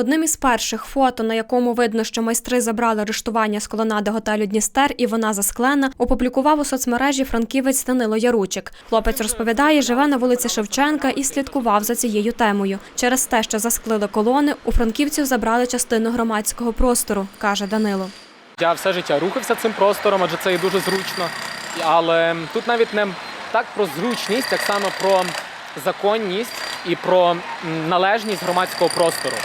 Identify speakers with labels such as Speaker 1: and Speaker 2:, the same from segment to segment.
Speaker 1: Одним із перших фото, на якому видно, що майстри забрали арештування з колонади готелю Дністер, і вона засклена, опублікував у соцмережі франківець Данило Яручик. Хлопець розповідає, живе на вулиці Шевченка і слідкував за цією темою. Через те, що засклили колони, у франківців забрали частину громадського простору, каже Данило.
Speaker 2: Я все життя рухався цим простором, адже це і дуже зручно. Але тут навіть не так про зручність, як саме про законність і про належність громадського простору.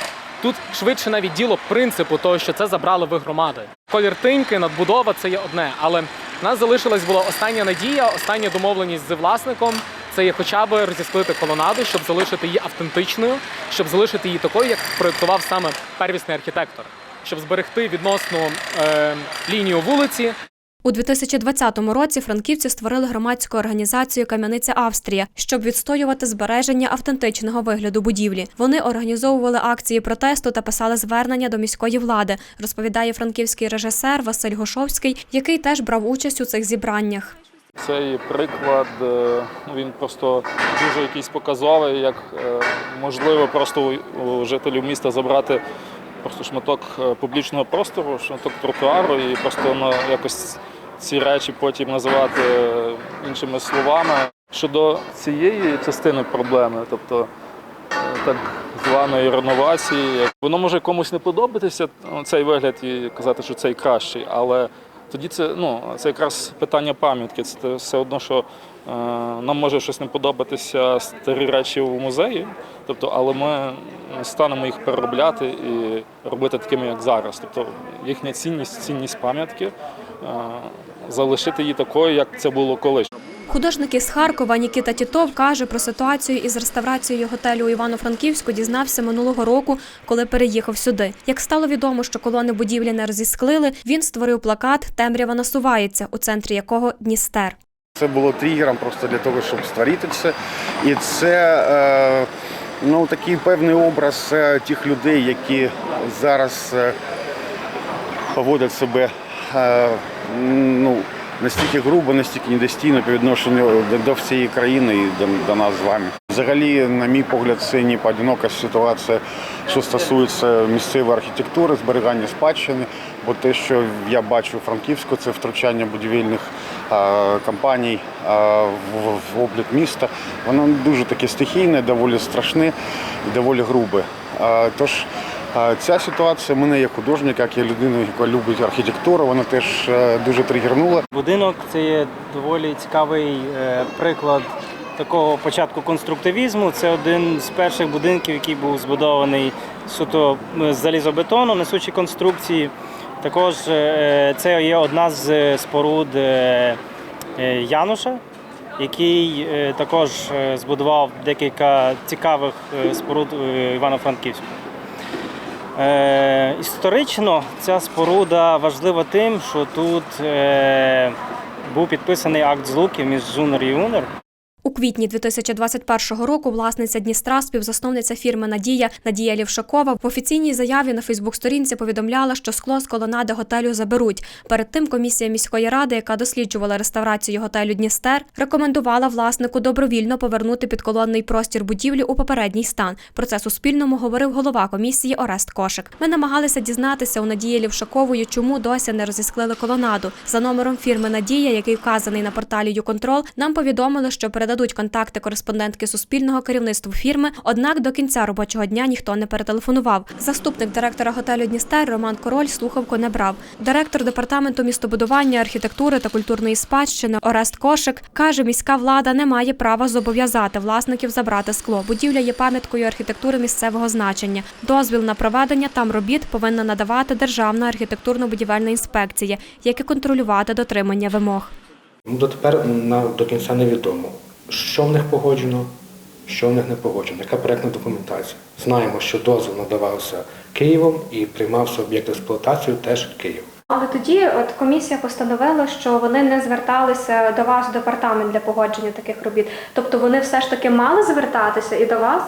Speaker 2: Тут швидше навіть діло принципу того, що це забрали ви громади. Колір тиньки, надбудова це є одне, але в нас залишилась була остання надія, остання домовленість з власником. Це є хоча б розісклити колонаду, щоб залишити її автентичною, щоб залишити її такою, як проєктував саме первісний архітектор, щоб зберегти відносну е, лінію вулиці,
Speaker 1: У 2020 році франківці створили громадську організацію Кам'яниця Австрія, щоб відстоювати збереження автентичного вигляду будівлі. Вони організовували акції протесту та писали звернення до міської влади, розповідає франківський режисер Василь Гошовський, який теж брав участь у цих зібраннях.
Speaker 3: Цей приклад е, ну, він просто дуже якийсь показовий, як е, можливо просто у- у жителів міста забрати просто шматок е, публічного простору, шматок тротуару і просто ну, якось ці речі потім називати е, іншими словами. Щодо цієї частини проблеми, тобто е, так званої реновації, воно може комусь не подобатися ну, цей вигляд і казати, що цей кращий, але тоді це ну це якраз питання пам'ятки. Це все одно, що нам може щось не подобатися старі речі в музеї, тобто, але ми не станемо їх переробляти і робити такими, як зараз. Тобто їхня цінність, цінність пам'ятки, е, залишити її такою, як це було колись.
Speaker 1: Художник із Харкова Нікіта Тітов каже про ситуацію із реставрацією готелю у Івано-Франківську дізнався минулого року, коли переїхав сюди. Як стало відомо, що колони будівлі не розісклили, він створив плакат Темрява насувається, у центрі якого Дністер.
Speaker 4: Це було тригером просто для того, щоб створити це. І це е, ну, такий певний образ е, тих людей, які зараз е, поводять себе ну, настільки грубо, настільки недостійно по відношенню до, до всієї країни і до, до нас з вами. Взагалі, на мій погляд, це не поодинока ситуація, що стосується місцевої архітектури, зберігання спадщини. Бо те, що я бачу у Франківську, це втручання будівельних компаній в, облік міста. Воно дуже таке стихійне, доволі страшне і доволі грубе. Тож ця ситуація мене як художника, як я людину, яка любить архітектуру, вона теж е, дуже тригернула.
Speaker 5: Будинок це є доволі цікавий е, приклад такого початку конструктивізму. Це один з перших будинків, який був збудований суто е, з залізобетону, несучі конструкції. Також е, це є одна з споруд е, е, Януша, який також збудував декілька цікавих споруд Івано-Франківську. Історично ця споруда важлива тим, що тут був підписаний акт злуки між Зунер і Унер.
Speaker 1: У квітні 2021 року власниця Дністра, співзасновниця фірми Надія Надія Лівшакова в офіційній заяві на Фейсбук-сторінці повідомляла, що скло з колонади готелю заберуть. Перед тим комісія міської ради, яка досліджувала реставрацію готелю Дністер, рекомендувала власнику добровільно повернути підколонний простір будівлі у попередній стан. Про це Суспільному говорив голова комісії Орест Кошик. Ми намагалися дізнатися у Надії Лівшакової, чому досі не розісклили колонаду. За номером фірми Надія, який вказаний на порталі «Юконтрол», нам повідомили, що передадуть контакти кореспондентки Суспільного керівництву фірми. Однак до кінця робочого дня ніхто не перетелефонував. Заступник директора готелю Дністер Роман Король слухавку не брав. Директор департаменту містобудування, архітектури та культурної спадщини Орест Кошик каже, міська влада не має права зобов'язати власників забрати скло. Будівля є пам'яткою архітектури місцевого значення. Дозвіл на проведення там робіт повинна надавати Державна архітектурно-будівельна інспекція, як і контролювати дотримання вимог.
Speaker 6: Ну, дотепер нам до кінця невідомо, що в них погоджено, що в них не погоджено, яка проєктна документація. Знаємо, що дозвіл надавався Києвом і приймався об'єкт експлуатації теж Київ.
Speaker 1: Але тоді от комісія постановила, що вони не зверталися до вас в департамент для погодження таких робіт. Тобто вони все ж таки мали звертатися і до вас?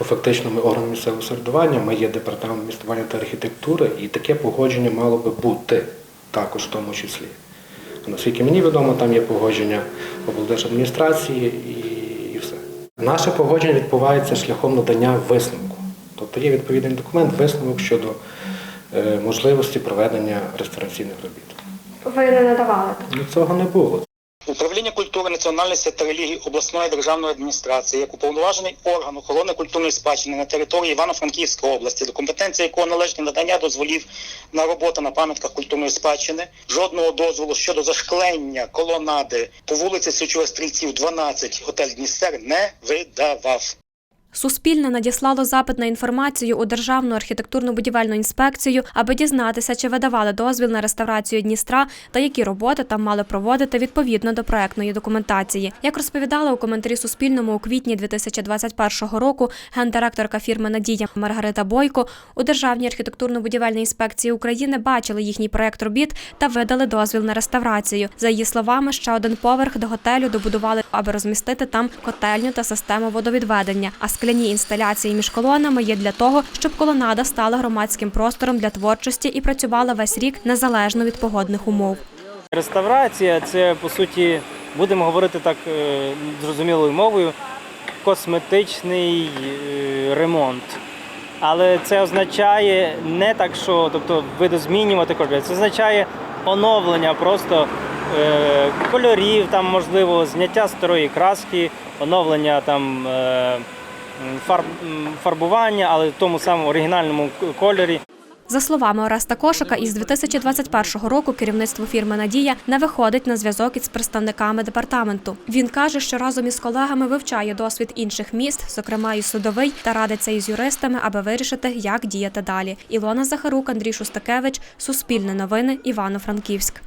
Speaker 6: Ну, фактично, ми орган місцевого самоврядування, ми є департамент містобудування та архітектури, і таке погодження мало би бути також в тому числі. Наскільки мені відомо, там є погодження облдержадміністрації і, і все. Наше погодження відбувається шляхом надання висновку. Тобто є відповідний документ, висновок щодо е, можливості проведення реставраційних робіт.
Speaker 1: Ви не надавали.
Speaker 6: Ну, цього не було.
Speaker 7: Управління культури, національності та релігії обласної державної адміністрації як уповноважений орган охорони культурної спадщини на території Івано-Франківської області, до компетенції якого належить надання дозволів на роботу на пам'ятках культурної спадщини, жодного дозволу щодо зашклення колонади по вулиці Січових Стрільців, 12, готель Дністер не видавав.
Speaker 1: Суспільне надіслало запит на інформацію у Державну архітектурно-будівельну інспекцію, аби дізнатися, чи видавали дозвіл на реставрацію Дністра та які роботи там мали проводити відповідно до проектної документації. Як розповідала у коментарі Суспільному у квітні 2021 року гендиректорка фірми Надія Маргарита Бойко, у Державній архітектурно-будівельній інспекції України бачили їхній проект робіт та видали дозвіл на реставрацію. За її словами, ще один поверх до готелю добудували, аби розмістити там котельню та систему водовідведення. А скляні інсталяції між колонами є для того, щоб колонада стала громадським простором для творчості і працювала весь рік незалежно від погодних умов.
Speaker 5: Реставрація це по суті, будемо говорити так е, зрозумілою мовою, косметичний е, ремонт. Але це означає не так, що тобто видозмінювати кольори. Це означає оновлення просто е, кольорів, там можливо, зняття старої краски, оновлення там е, фарбування, але в тому самому оригінальному кольорі.
Speaker 1: За словами Ореста Кошика, із 2021 року керівництво фірми Надія не виходить на зв'язок із представниками департаменту. Він каже, що разом із колегами вивчає досвід інших міст, зокрема і судовий, та радиться із юристами, аби вирішити, як діяти далі. Ілона Захарук, Андрій Шустакевич, Суспільне новини, Івано-Франківськ.